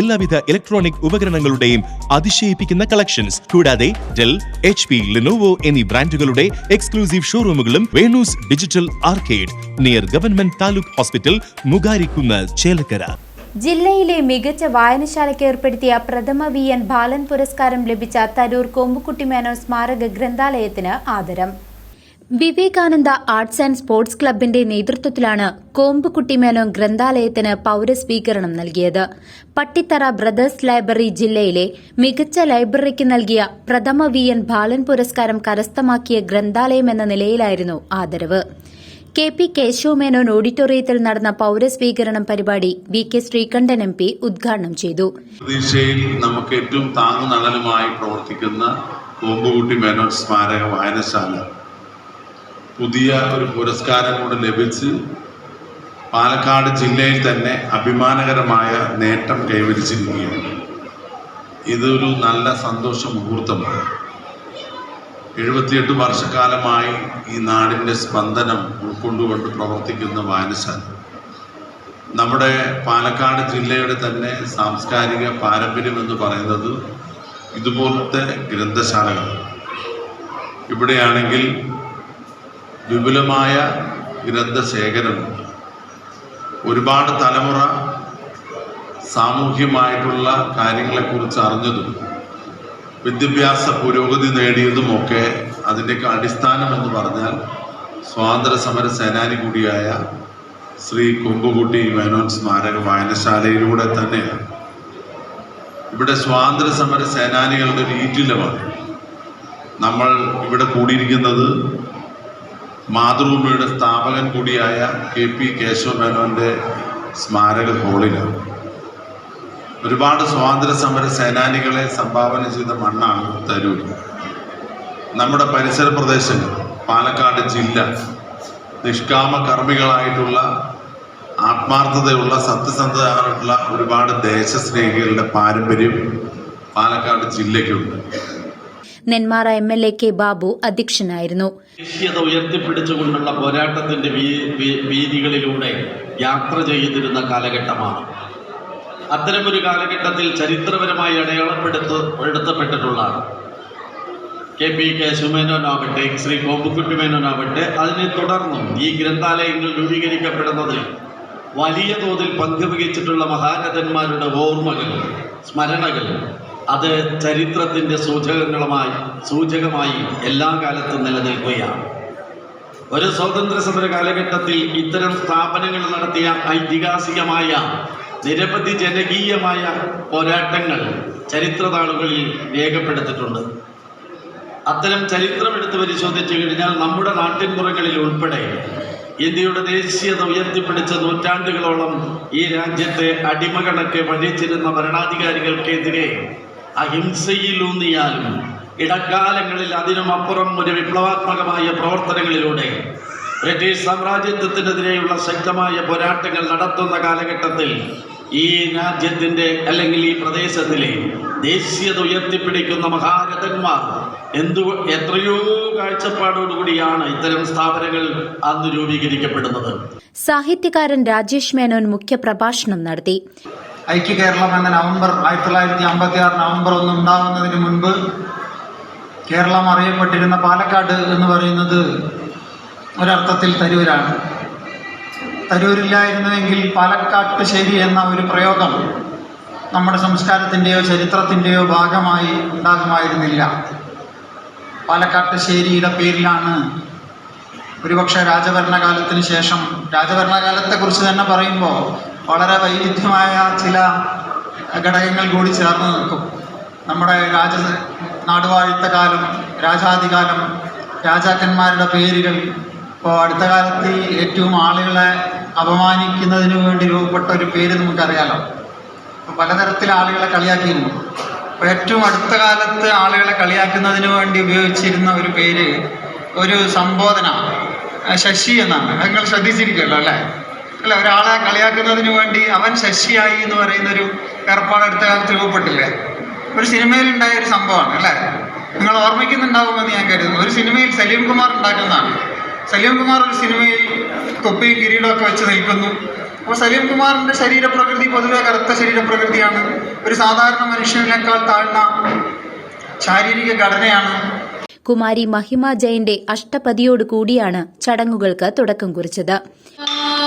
എല്ലാവിധ ഇലക്ട്രോണിക് ഉപകരണങ്ങളുടെയും അതിശയിപ്പിക്കുന്ന കളക്ഷൻസ് കൂടാതെ ഡെൽ എച്ച് പി ലിനോവോ എന്നീ ബ്രാൻഡുകളുടെ exclusive ഷോറൂമുകളും Venu's digital arcade near government taluk hospital Mugarikunnu Chelakkara. ജില്ലയിലെ മികച്ച വായനശാലയ്ക്ക് ഏർപ്പെടുത്തിയ പ്രഥമ വി എൻ ബാലൻ പുരസ്കാരം ലഭിച്ച തരൂർ കൊമ്പുകുട്ടി സ്മാരക ഗ്രന്ഥാലയത്തിന് ആദരം. വിവേകാനന്ദ ആർട്സ് ആൻഡ് സ്പോർട്സ് ക്ലബിന്റെ നേതൃത്വത്തിലാണ് കോമ്പുകുട്ടി മേനോൻ ഗ്രന്ഥാലയത്തിന് പൌരസ്വീകരണം നൽകിയത്. പട്ടിത്തറ ബ്രദേഴ്സ് ലൈബ്രറി ജില്ലയിലെ മികച്ച ലൈബ്രറിക്ക് നൽകിയ പ്രഥമ വി എൻ ബാലൻ പുരസ്കാരം കരസ്ഥമാക്കിയ ഗ്രന്ഥാലയം എന്ന നിലയിലായിരുന്നു ആദരവ്. കെ പി കേശവമേനോൻ ഓഡിറ്റോറിയത്തിൽ നടന്ന പൌരസ്വീകരണം പരിപാടി V K Sreekandan M P ഉദ്ഘാടനം ചെയ്തു. നമുക്ക് ഏറ്റവും താങ്ങുനടലുമായി പ്രവർത്തിക്കുന്ന കോമ്പുകുട്ടി മേനോൻ സ്മാരക വായനശാല പുതിയ ഒരു പുരസ്കാരം കൂടെ ലഭിച്ച് പാലക്കാട് ജില്ലയിൽ തന്നെ അഭിമാനകരമായ നേട്ടം കൈവരിച്ചിരിക്കുകയാണ്. ഇതൊരു നല്ല സന്തോഷ മുഹൂർത്തമാണ്. എഴുപത്തിയെട്ട് വർഷക്കാലമായി ഈ നാടിന്റെ സ്പന്ദനം ഉൾക്കൊണ്ടുകൊണ്ട് പ്രവർത്തിക്കുന്ന വായനശാല. നമ്മുടെ പാലക്കാട് ജില്ലയുടെ തന്നെ സാംസ്കാരിക പാരമ്പര്യം എന്ന് പറയുന്നത് ഇതുപോലത്തെ ഗ്രന്ഥശാലകൾ ഇവിടെയാണെങ്കിൽ വിപുലമായ ഗ്രന്ഥശേഖരമുണ്ട് ഒരുപാട് തലമുറ സാമൂഹ്യമായിട്ടുള്ള കാര്യങ്ങളെക്കുറിച്ച് അറിഞ്ഞതും വിദ്യാഭ്യാസ പുരോഗതി നേടിയതുമൊക്കെ അതിന്റെയൊക്കെ അടിസ്ഥാനം എന്ന് പറഞ്ഞാൽ സ്വാതന്ത്ര്യ സമര സേനാനി കൂടിയായ ശ്രീ കൊമ്പുകുട്ടി മേനോൻ സ്മാരക വായനശാലയിലൂടെ തന്നെയാണ്. ഇവിടെ സ്വാതന്ത്ര്യ സമര സേനാനികളുടെ ഒരു നമ്മൾ ഇവിടെ കൂടിയിരിക്കുന്നത് മാതൃഭൂമിയുടെ സ്ഥാപകൻ കൂടിയായ കെ പി കേശവ മേനോന്റെ സ്മാരക ഹോളിലാണ് ഒരുപാട് സ്വാതന്ത്ര്യ സമര സേനാനികളെ സംഭാവന ചെയ്ത മണ്ണാണ് തരൂർ നമ്മുടെ പരിസര പ്രദേശങ്ങൾ പാലക്കാട് ജില്ല നിഷ്കാമ കർമ്മികളായിട്ടുള്ള ആത്മാർത്ഥതയുള്ള സത്യസന്ധതയായിട്ടുള്ള ഒരുപാട് ദേശസ്നേഹികളുടെ പാരമ്പര്യം Palakkad ജില്ലയ്ക്കുണ്ട്. Nenmara M L A K Babu അധ്യക്ഷനായിരുന്നു. ദേശീയത ഉയർത്തിപ്പിടിച്ചുകൊണ്ടുള്ള പോരാട്ടത്തിന്റെ വീതികളിലൂടെ യാത്ര ചെയ്തിരുന്ന കാലഘട്ടമാണ്. അത്തരമൊരു കാലഘട്ടത്തിൽ ചരിത്രപരമായി അടയാളപ്പെടുത്തു കെ പി കേശവമേനോനാവട്ടെ ശ്രീ കോമ്പുക്കുട്ടി മേനോനാവട്ടെ അതിനെ തുടർന്നും ഈ ഗ്രന്ഥാലയങ്ങൾ രൂപീകരിക്കപ്പെടുന്നതിൽ വലിയ തോതിൽ പങ്കുവഹിച്ചിട്ടുള്ള മഹാരഥന്മാരുടെ ഓർമ്മകൾ സ്മരണകൾ അത് ചരിത്രത്തിന്റെ സൂചകങ്ങളുമായി സൂചകമായി എല്ലാ കാലത്തും നിലനിൽക്കുകയാണ്. ഒരു സ്വാതന്ത്ര്യ സമര കാലഘട്ടത്തിൽ ഇത്തരം സ്ഥാപനങ്ങൾ നടത്തിയ ഐതിഹാസികമായ നിരവധി ജനകീയമായ പോരാട്ടങ്ങൾ ചരിത്രതാളുകളിൽ രേഖപ്പെടുത്തിയിട്ടുണ്ട്. അത്തരം ചരിത്രം പരിശോധിച്ചു കഴിഞ്ഞാൽ നമ്മുടെ നാട്ടിൻപുറങ്ങളിൽ ഉൾപ്പെടെ ഇന്ത്യയുടെ ദേശീയത ഉയർത്തിപ്പിടിച്ച നൂറ്റാണ്ടുകളോളം ഈ രാജ്യത്തെ അടിമകളൊക്കെ ഭരിച്ചിരുന്ന ഭരണാധികാരികൾക്കെതിരെ അഹിംസയിലൂന്നിയാലും ഇടക്കാലങ്ങളിൽ അതിനുമപ്പുറം ഒരു വിപ്ലവാത്മകമായ പ്രവർത്തനങ്ങളിലൂടെ ബ്രിട്ടീഷ് സാമ്രാജ്യത്വത്തിനെതിരെയുള്ള ശക്തമായ പോരാട്ടങ്ങൾ നടത്തുന്ന കാലഘട്ടത്തിൽ ഈ രാജ്യത്തിന്റെ അല്ലെങ്കിൽ ഈ പ്രദേശത്തിലെ ദേശീയത ഉയർത്തിപ്പിടിക്കുന്ന മഹാരഥന്മാർ എന്തു എത്രയോ കാഴ്ചപ്പാടോടുകൂടിയാണ് ഇത്തരം സ്ഥാപനങ്ങൾ അന്ന് രൂപീകരിക്കപ്പെടുന്നത്. സാഹിത്യകാരൻ രാജേഷ് മേനോൻ മുഖ്യപ്രഭാഷണം നടത്തി. ഐക്യ കേരളം എന്ന നവംബർ ആയിരത്തി തൊള്ളായിരത്തി അമ്പത്തി ആറ് നവംബർ ഒന്ന് ഉണ്ടാകുന്നതിന് മുൻപ് കേരളം അറിയപ്പെട്ടിരുന്ന പാലക്കാട് എന്ന് പറയുന്നത് ഒരർത്ഥത്തിൽ തരൂരാണ്. തരൂരില്ലായിരുന്നുവെങ്കിൽ പാലക്കാട്ട് ശരി എന്ന ഒരു പ്രയോഗം നമ്മുടെ സംസ്കാരത്തിന്റെയോ ചരിത്രത്തിന്റെയോ ഭാഗമായി ഉണ്ടാകുമായിരുന്നില്ല. പാലക്കാട്ട് ശേരിയുടെ പേരിലാണ് ഒരുപക്ഷെ രാജഭരണകാലത്തിന് ശേഷം രാജഭരണകാലത്തെക്കുറിച്ച് തന്നെ പറയുമ്പോൾ വളരെ വൈവിധ്യമായ ചില ഘടകങ്ങൾ കൂടി ചേർന്ന് നിൽക്കും. നമ്മുടെ രാജ നാടുവാഴിത്ത കാലം രാജാധികാലം രാജാക്കന്മാരുടെ പേരുകൾ. ഇപ്പോൾ അടുത്ത കാലത്ത് ഏറ്റവും ആളുകളെ അപമാനിക്കുന്നതിന് വേണ്ടി രൂപപ്പെട്ട ഒരു പേര് നമുക്കറിയാലോ. അപ്പോൾ പലതരത്തിൽ ആളുകളെ കളിയാക്കിയിരുന്നു. അപ്പോൾ ഏറ്റവും അടുത്ത കാലത്ത് ആളുകളെ കളിയാക്കുന്നതിന് വേണ്ടി ഉപയോഗിച്ചിരുന്ന ഒരു പേര് ഒരു സംബോധന. ശശി എന്നാണ്. നിങ്ങൾ ശ്രദ്ധിച്ചിരിക്കുമല്ലോ അല്ലേ? അല്ല ഒരാളെ കളിയാക്കുന്നതിന് വേണ്ടി അവൻ ശശിയായി എന്ന് പറയുന്ന ഒരു ഏർപ്പാട് അടുത്ത കാലത്ത് രൂപപ്പെട്ടില്ലേ? ഒരു സിനിമയിൽ ഉണ്ടായ ഒരു സംഭവമാണ് അല്ലേ? നിങ്ങൾ ഓർമ്മിക്കുന്നുണ്ടാവുമെന്ന് ഞാൻ കരുതുന്നു. ഒരു സിനിമയിൽ സലീം കുമാർ ഉണ്ടാക്കുന്നതാണ്. സലീം കുമാർ ഒരു സിനിമയിൽ തൊപ്പിയും കിരീടമൊക്കെ വെച്ച് നിൽക്കുന്നു. അപ്പോൾ സലീം കുമാറിന്റെ ശരീരപ്രകൃതി പൊതുവെ കറുത്ത ശരീരപ്രകൃതിയാണ്. ഒരു സാധാരണ മനുഷ്യനേക്കാൾ താഴ്ന്ന ശാരീരിക ഘടനയാണ്. കുമാരി മഹിമ ജയന്റെ അഷ്ടപതിയോട് കൂടിയാണ് ചടങ്ങുകൾക്ക് തുടക്കം കുറിച്ചത്.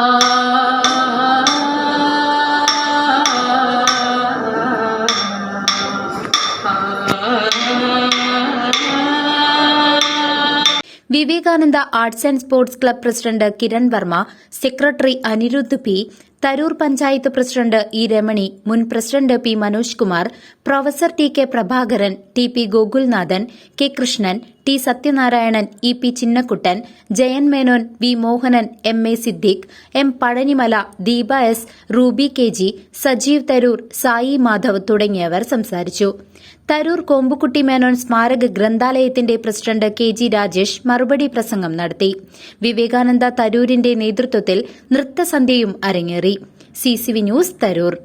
Ah. Vivekananda arts and sports club president Kiran Varma secretary Anirudh P Tarur panchayat president E Ramani മുൻ president P Manoj Kumar professor T K Prabhakaran T P Gokulnathan K Krishnan T Sathyanarayanan E P Chinnakuttan Jayan Menon V Mohanan M A Siddique M Pazhanimala Deepa S Ruby K G Sajeev Tarur Sai Madhav തുടങ്ങിയവർ സംസാരിച്ചു. തരൂർ കോമ്പുകുട്ടി മേനോൻ സ്മാരക ഗ്രന്ഥാലയത്തിന്റെ president K G Rajesh മറുപടി പ്രസംഗം നടത്തി. വിവേകാനന്ദ തരൂരിന്റെ നേതൃത്വത്തിൽ നൃത്തസന്ധ്യയും അരങ്ങേറി. CCV news Tarur.